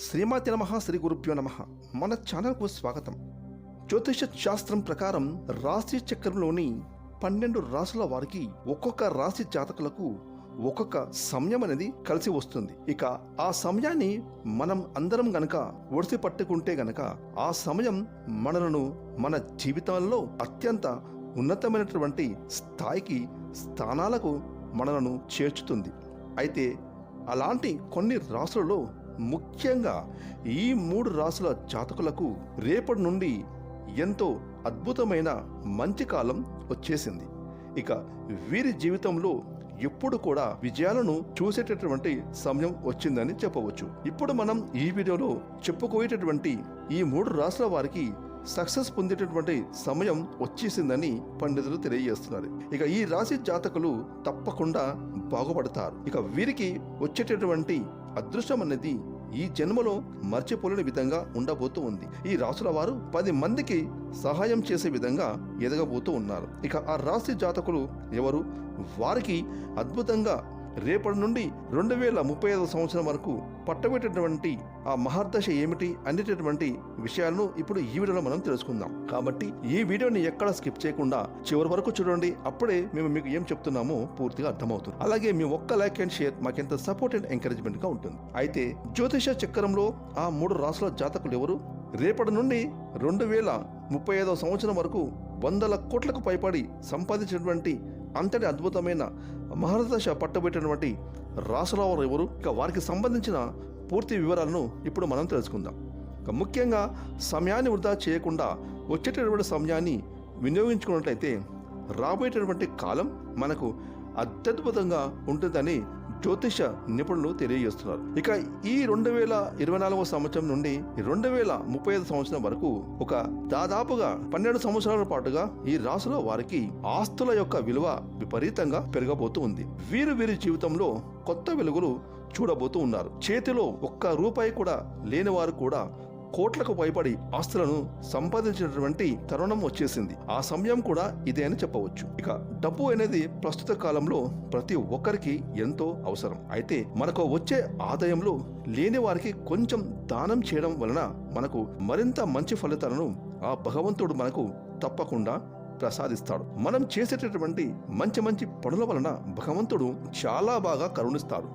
శ్రీమాతి నమ శ్రీ గురుభ్యో నమ. మన ఛానల్కు స్వాగతం. జ్యోతిష శాస్త్రం ప్రకారం రాశి చక్రంలోని పన్నెండు రాసుల వారికి ఒక్కొక్క రాశి జాతకులకు ఒక్కొక్క సమయం అనేది కలిసి వస్తుంది. ఇక ఆ సమయాన్ని మనం అందరం గనక ఒడిసి పట్టుకుంటే గనక ఆ సమయం మనలను మన జీవితాల్లో అత్యంత ఉన్నతమైనటువంటి స్థాయికి స్థానాలకు మనలను చేర్చుతుంది. అయితే అలాంటి కొన్ని రాసులలో ముఖ్యంగా ఈ మూడు రాసుల జాతకులకు రేపటి నుండి ఎంతో అద్భుతమైన మంచి కాలం వచ్చేసింది. ఇక వీరి జీవితంలో ఎప్పుడు కూడా విజయాలను చూసేటటువంటి సమయం వచ్చిందని చెప్పవచ్చు. ఇప్పుడు మనం ఈ వీడియోలో చెప్పుకోయేటటువంటి ఈ మూడు రాసుల వారికి సక్సెస్ పొందేటటువంటి సమయం వచ్చేసిందని పండితులు తెలియజేస్తున్నారు. ఇక ఈ రాశి జాతకులు తప్పకుండా బాగుపడతారు. ఇక వీరికి వచ్చేటటువంటి అదృష్టం అనేది ఈ జన్మలో మర్చిపోలేని విధంగా ఉండబోతూ ఉంది. ఈ రాసుల వారు పది మందికి సహాయం చేసే విధంగా ఎదగబోతూ ఉన్నారు. ఇక ఆ రాశి జాతకులు ఎవరు? వారికి అద్భుతంగా రేపటి నుండి రెండు వేల ముప్పై ఐదు సంవత్సరం వరకు పట్టబెట్టేటువంటి ఆ మహర్దశ ఏమిటి అనేటటువంటి విషయాలను ఇప్పుడు ఈ వీడియోలో మనం తెలుసుకుందాం. కాబట్టి ఈ వీడియోని ఎక్కడ స్కిప్ చేయకుండా చివరి వరకు చూడండి. అప్పుడే మేము మీకు ఏం చెప్తున్నామో పూర్తిగా అర్థమవుతుంది. అలాగే మీ ఒక్క లైక్ అండ్ షేర్ మాకెంత సపోర్ట్ అండ్ ఎంకరేజ్మెంట్గా ఉంటుంది. అయితే జ్యోతిష చక్రంలో ఆ మూడు రాసుల జాతకులు ఎవరు? రేపటి నుండి రెండు వేల ముప్పై ఐదవ సంవత్సరం వరకు వందల కోట్లకు పైపడి సంపాదించినటువంటి అంతటి అద్భుతమైన మహారదశ పట్టబెట్టినటువంటి రాసులవారు ఎవరు? ఇక వారికి సంబంధించిన పూర్తి వివరాలను ఇప్పుడు మనం తెలుసుకుందాం. ఇక ముఖ్యంగా సమయాన్ని వృధా చేయకుండా వచ్చేటటువంటి సమయాన్ని వినియోగించుకున్నట్లయితే రాబోయేటటువంటి కాలం మనకు అత్యద్భుతంగా ఉంటుందని జ్యోతిష నిపుణులు తెలియజేస్తున్నారు. ఇక ఈ రెండు వేల ఇరవై నాలుగవ సంవత్సరం నుండి రెండు వేల ముప్పై ఐదు సంవత్సరం వరకు ఒక దాదాపుగా పన్నెండు సంవత్సరాల పాటుగా ఈ రాశిలో వారికి ఆస్తుల యొక్క విలువ విపరీతంగా పెరగబోతూ ఉంది. వీరు వీరి జీవితంలో కొత్త వెలుగులు చూడబోతూ ఉన్నారు. చేతిలో ఒక్క రూపాయి కూడా లేని వారు కూడా కోట్లకు భయపడి ఆస్తులను సంపాదించినటువంటి తరుణం వచ్చేసింది. ఆ సమయం కూడా ఇదే అని చెప్పవచ్చు. ఇక డబ్బు అనేది ప్రస్తుత కాలంలో ప్రతి ఒక్కరికి ఎంతో అవసరం. అయితే మనకు వచ్చే ఆదాయంలో లేని వారికి కొంచెం దానం చేయడం వలన మనకు మరింత మంచి ఫలితాలను ఆ భగవంతుడు మనకు తప్పకుండా ప్రసాదిస్తాడు. మనం చేసేటటువంటి మంచి మంచి పనుల వలన భగవంతుడు చాలా బాగా కరుణిస్తాడు.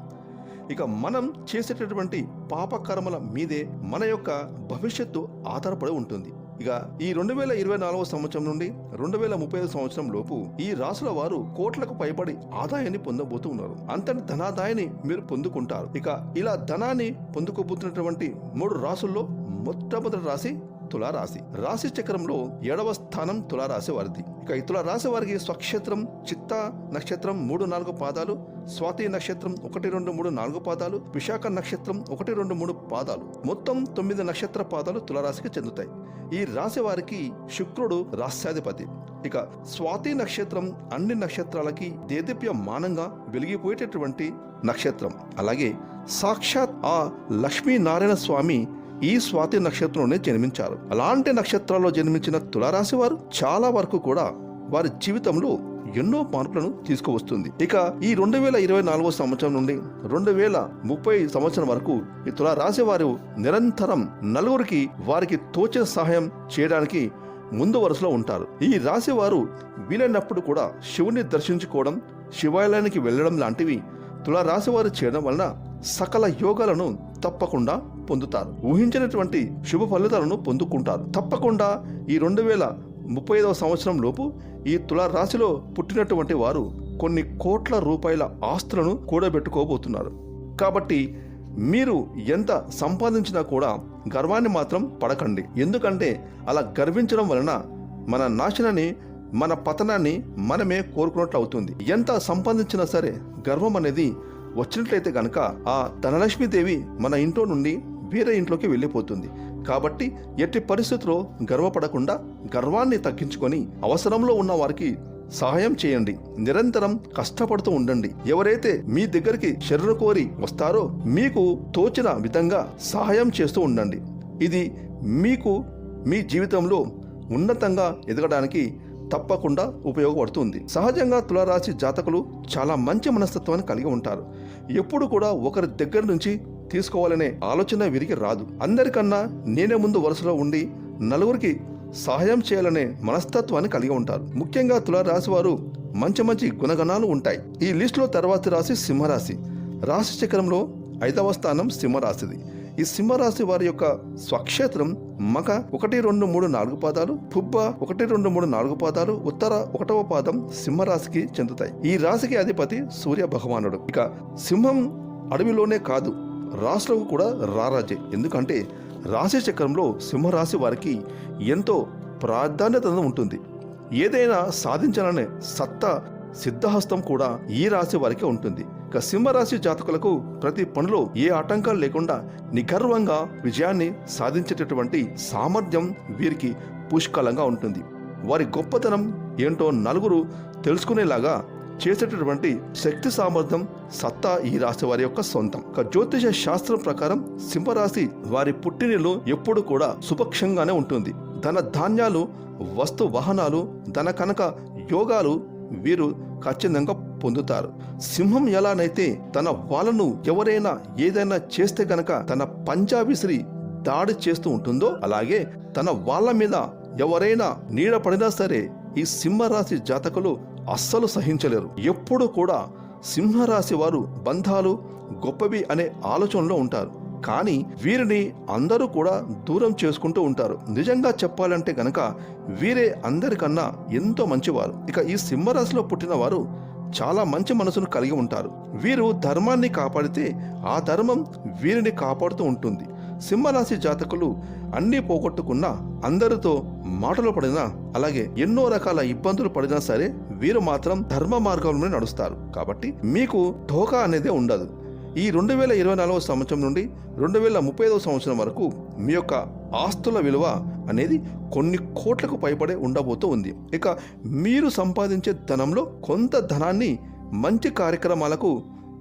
ఇక మనం చేసేటటువంటి పాపకర్మల మీదే మన యొక్క భవిష్యత్తు ఆధారపడి ఉంటుంది. ఇక ఈ రెండు వేల ఇరవై నాలుగవ సంవత్సరం నుండి రెండు వేల ముప్పై ఐదు సంవత్సరం లోపు ఈ రాసుల వారు కోట్లకు పైబడి ఆదాయాన్ని పొందబోతూ ఉన్నారు. అంతటి ధనాదాయాన్ని మీరు పొందుకుంటారు. ఇక ఇలా ధనాన్ని పొందుకోబోతున్నటువంటి మూడు రాసుల్లో మొట్టమొదటి రాశి తులారాశి. రాశి చక్రంలో ఏడవ స్థానం తులారాశి వారిది. ఇక ఈ తులారాశి వారికి స్వక్షేత్రం చిత్త నక్షత్రం మూడు నాలుగు పాదాలు స్వాతి నక్షత్రం ఒకటి రెండు మూడు నాలుగు పాదాలు విశాఖ నక్షత్రం ఒకటి రెండు మూడు పాదాలు. మొత్తం తొమ్మిది నక్షత్ర పాదాలు తులారాశికి చెందుతాయి. ఈ రాశి వారికి శుక్రుడు రాస్యాధిపతి ఇక స్వాతి నక్షత్రం అన్ని నక్షత్రాలకి దేదీప్యమానంగా వెలిగిపోయేటటువంటి నక్షత్రం. అలాగే సాక్షాత్ ఆ లక్ష్మీనారాయణ స్వామి ఈ స్వాతి నక్షత్రంలోనే జన్మించారు. అలాంటి నక్షత్రాల్లో జన్మించిన తులారాశి వారు చాలా వరకు కూడా వారి జీవితంలో ఎన్నో మార్పులను తీసుకువస్తుంది. ఇక ఈ రెండు వేల ఇరవై నాలుగో సంవత్సరం నుండి రెండు వేల ముప్పై సంవత్సరం వరకు ఈ తులారాశి వారు నిరంతరం నలుగురికి వారికి తోచిన సహాయం చేయడానికి ముందు వరుసలో ఉంటారు. ఈ రాశి వారు వీలైనప్పుడు కూడా శివుని దర్శించుకోవడం శివాలయానికి వెళ్ళడం లాంటివి తులారాశి వారు చేయడం వలన సకల యోగాలను తప్పకుండా పొందుతారు. ఊహించినటువంటి శుభ ఫలితాలను పొందుకుంటారు. తప్పకుండా ఈ రెండు వేల ముప్పై ఐదవ సంవత్సరం లోపు ఈ తులా రాశిలో పుట్టినటువంటి వారు కొన్ని కోట్ల రూపాయల ఆస్తులను కూడబెట్టుకోబోతున్నారు. కాబట్టి మీరు ఎంత సంపాదించినా కూడా గర్వాన్ని మాత్రం పడకండి. ఎందుకంటే అలా గర్వించడం వలన మన నాశనాన్ని మన పతనాన్ని మనమే కోరుకున్నట్లు అవుతుంది ఎంత సంపాదించినా సరే గర్వం అనేది వచ్చినట్లయితే గనక ఆ ధనలక్ష్మీదేవి మన ఇంట్లో నుండి వేరే ఇంట్లోకి వెళ్ళిపోతుంది. కాబట్టి ఎట్టి పరిస్థితుల్లో గర్వపడకుండా గర్వాన్ని తగ్గించుకొని అవసరంలో ఉన్న వారికి సహాయం చేయండి. నిరంతరం కష్టపడుతూ ఉండండి. ఎవరైతే మీ దగ్గరికి శరణు కోరి వస్తారో మీకు తోచిన విధంగా సహాయం చేస్తూ ఉండండి. ఇది మీకు మీ జీవితంలో ఉన్నతంగా ఎదగడానికి తప్పకుండా ఉపయోగపడుతుంది. సహజంగా తులారాశి జాతకులు చాలా మంచి మనస్తత్వాన్ని కలిగి ఉంటారు. ఎప్పుడు కూడా ఒకరి దగ్గర నుంచి తీసుకోవాలనే ఆలోచన వీరికి రాదు. అందరికన్నా నేనే ముందు వరుసలో ఉండి నలుగురికి సహాయం చేయాలనే మనస్తత్వాన్ని కలిగి ఉంటారు. ముఖ్యంగా తులారాశి వారు మంచి మంచి గుణగణాలు ఉంటాయి. ఈ లిస్టులో తర్వాతి రాశి సింహరాశి. రాశి చక్రంలో ఐదవ స్థానం సింహరాశిది. ఈ సింహరాశి వారి యొక్క స్వక్షేత్రం మక ఒకటి రెండు మూడు నాలుగు పాదాలు పుబ్బ ఒకటి రెండు మూడు నాలుగు పాదాలు ఉత్తర ఒకటవ పాదం సింహరాశికి చెందుతాయి. ఈ రాశికి అధిపతి సూర్య భగవానుడు. ఇక సింహం అడవిలోనే కాదు రాశులకు కూడా రారాజే. ఎందుకంటే రాశి చక్రంలో సింహరాశి వారికి ఎంతో ప్రాధాన్యత ఉంటుంది. ఏదైనా సాధించాలనే సత్తా సిద్ధహస్తం కూడా ఈ రాశి వారికి ఉంటుంది. ఇక సింహరాశి జాతకులకు ప్రతి పనిలో ఏ ఆటంకాలు లేకుండా నిగర్వంగా విజయాన్ని సాధించేటటువంటి సామర్థ్యం వీరికి పుష్కలంగా ఉంటుంది. వారి గొప్పతనం ఏంటో నలుగురు తెలుసుకునేలాగా చేసేటటువంటి శక్తి సామర్థ్యం సత్తా ఈ రాశి వారి యొక్క సొంతం. జ్యోతిష శాస్త్రం ప్రకారం సింహరాశి వారి పుట్టినలో ఎప్పుడు కూడా సుపక్షంగానే ఉంటుంది. ధన ధాన్యాలు వస్తు వాహనాలు ధన కనుక యోగాలు వీరు ఖచ్చితంగా పొందుతారు. సింహం ఎలానైతే తన వాళ్ళను ఎవరైనా ఏదైనా చేస్తే గనక తన పంజా విసిరి దాడి చేస్తూ ఉంటుందో అలాగే తన వాళ్ళ మీద ఎవరైనా నీడ పడినా సరే ఈ సింహరాశి జాతకులు అస్సలు సహించలేరు. ఎప్పుడు కూడా సింహరాశి వారు బంధాలు గొప్పవి అనే ఆలోచనలో ఉంటారు. కానీ వీరిని అందరూ కూడా దూరం చేసుకుంటూ ఉంటారు. నిజంగా చెప్పాలంటే గనక వీరే అందరికన్నా ఎంతో మంచివారు. ఇక ఈ సింహరాశిలో పుట్టిన వారు చాలా మంచి మనసును కలిగి ఉంటారు. వీరు ధర్మాన్ని కాపాడితే ఆ ధర్మం వీరిని కాపాడుతూ ఉంటుంది. సింహరాశి జాతకులు అన్నీ పోగొట్టుకున్నా అందరితో మాటలు పడినా అలాగే ఎన్నో రకాల ఇబ్బందులు పడినా సరే వీరు మాత్రం ధర్మ మార్గంలోనే నడుస్తారు. కాబట్టి మీకు ధోకా అనేదే ఉండదు. ఈ రెండు వేల ఇరవై నాలుగవ సంవత్సరం నుండి రెండు వేల ముప్పై ఐదవ సంవత్సరం వరకు మీ యొక్క ఆస్తుల విలువ అనేది కొన్ని కోట్లకు పైపడే ఉండబోతూ ఉంది ఇక మీరు సంపాదించే ధనంలో కొంత ధనాన్ని మంచి కార్యక్రమాలకు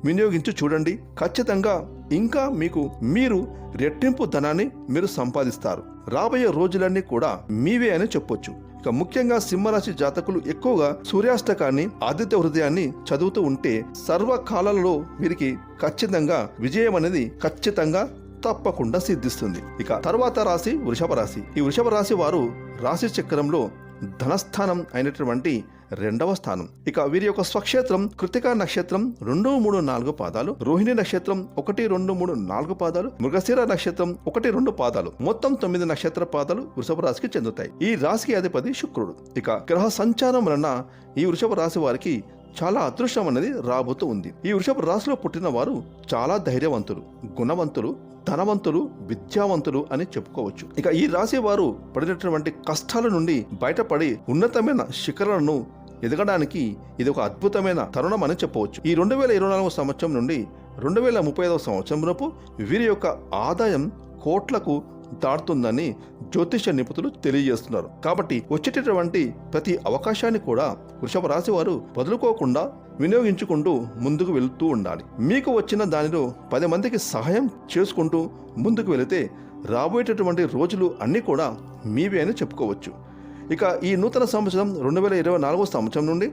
వినియోగించి చూడండి. ఖచ్చితంగా ఇంకా మీకు మీరు రెట్టింపు ధనాన్ని మీరు సంపాదిస్తారు. రాబోయే రోజులన్నీ కూడా మీవే అని చెప్పొచ్చు. ఇక ముఖ్యంగా సింహరాశి జాతకులు ఎక్కువగా సూర్యాష్టకాన్ని ఆదిత్య హృదయాన్ని చదువుతూ ఉంటే సర్వకాలంలో వీరికి ఖచ్చితంగా విజయం అనేది ఖచ్చితంగా తప్పకుండా సిద్ధిస్తుంది. ఇక తర్వాత రాశి వృషభ రాశి. ఈ వృషభ రాశి వారు రాశి చక్రంలో ధనస్థానం అయినటువంటి రెండవ స్థానం. ఇక వీరి యొక్క స్వక్షేత్రం కృతికా నక్షత్రం రెండు మూడు నాలుగు పాదాలు రోహిణి నక్షత్రం ఒకటి రెండు మూడు నాలుగు పాదాలు మృగశిర నక్షత్రం ఒకటి రెండు పాదాలు. మొత్తం తొమ్మిది నక్షత్ర పాదాలు వృషభ రాశికి చెందుతాయి. ఈ రాశికి అధిపతి శుక్రుడు. ఇక గ్రహ సంచారం వలన ఈ వృషభ రాశి వారికి చాలా అదృష్టం అనేది రాబోతూ ఉంది. ఈ వృషభ రాశిలో పుట్టిన వారు చాలా ధైర్యవంతులు గుణవంతులు ధనవంతులు విద్యావంతులు అని చెప్పుకోవచ్చు. ఇక ఈ రాశి వారు పడినటువంటి కష్టాల నుండి బయటపడి ఉన్నతమైన శిఖరాలను ఎదగడానికి ఇది ఒక అద్భుతమైన తరుణం అని చెప్పవచ్చు. ఈ రెండు వేల ఇరవై నాలుగవ సంవత్సరం నుండి రెండు వేల ముప్పై ఐదవ సంవత్సరంలోపు వీరి యొక్క ఆదాయం కోట్లకు దాటుతుందని జ్యోతిష నిపుణులు తెలియజేస్తున్నారు. కాబట్టి వచ్చేటటువంటి ప్రతి అవకాశాన్ని కూడా వృషభ రాశి వారు వదులుకోకుండా వినియోగించుకుంటూ ముందుకు వెళుతూ ఉండాలి. మీకు వచ్చిన దానిలో పది మందికి సహాయం చేసుకుంటూ ముందుకు వెళితే రాబోయేటటువంటి రోజులు అన్నీ కూడా మీవే అని చెప్పుకోవచ్చు. ఇక ఈ నూతన సంవత్సరం రెండు వేల ఇరవై నాలుగో సంవత్సరం నుండి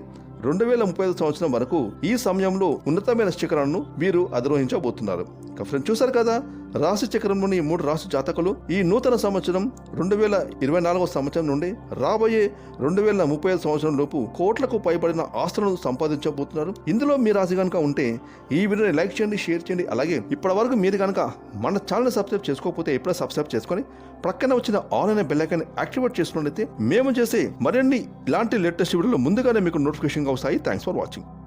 రెండు వేల ముప్పై ఐదు సంవత్సరం వరకు ఈ సమయంలో ఉన్నతమైన శిఖరాలను వీరు అధిరోహించబోతున్నారు. ఫ్రెండ్స్ చూశారు కదా? రాశి చక్రంలోని మూడు రాశి జాతకులు ఈ నూతన సంవత్సరం రెండు వేల ఇరవై నాలుగవ సంవత్సరం నుండి రాబోయే రెండు వేల ముప్పై ఐదు సంవత్సరం లోపు కోట్లకు పైబడిన ఆస్తులను సంపాదించబోతున్నారు. ఇందులో మీ రాశి కనుక ఉంటే ఈ వీడియోని లైక్ చేయండి షేర్ చేయండి. అలాగే ఇప్పటి వరకు మీరు కనుక మన ఛానల్ సబ్స్క్రైబ్ చేసుకోకపోతే ఎప్పుడో సబ్స్క్రైబ్ చేసుకొని ప్రక్కన వచ్చిన ఆన్ అనే యాక్టివేట్ చేసుకున్నట్లయితే మేము చేసే మరిన్ని ఇలాంటి లేటెస్ట్ వీడియోలు ముందుగానే మీకు నోటిఫికేషన్గా వస్తాయి. Thanks for watching